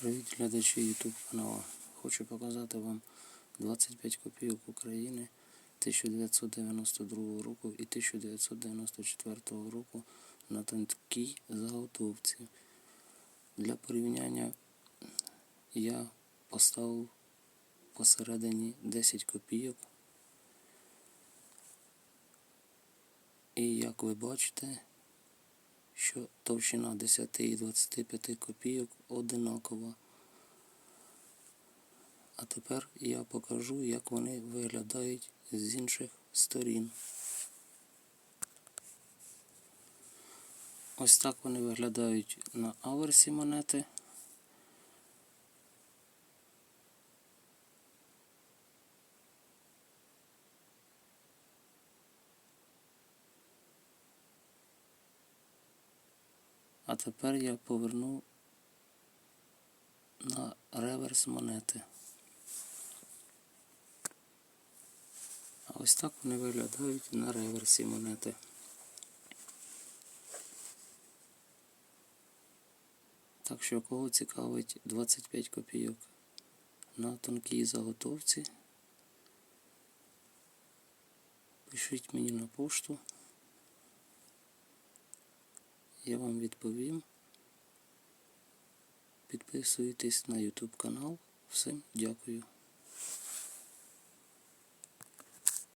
Привіт глядачі YouTube каналу. Хочу показати вам 25 копійок України 1992 року і 1994 року на тонкій заготовці. Для порівняння я поставив посередині 10 копійок. І як ви бачите, що товщина 10 і 25 копійок одинакова. А тепер я покажу, як вони виглядають з інших сторін. Ось так вони виглядають на аверсі монети. Тепер я поверну на реверс монети. А ось так вони виглядають на реверсі монети. Так що кого цікавить 25 копійок на тонкій заготовці, пишіть мені на пошту. Я вам відповім. Підписуйтесь на YouTube канал. Всім дякую.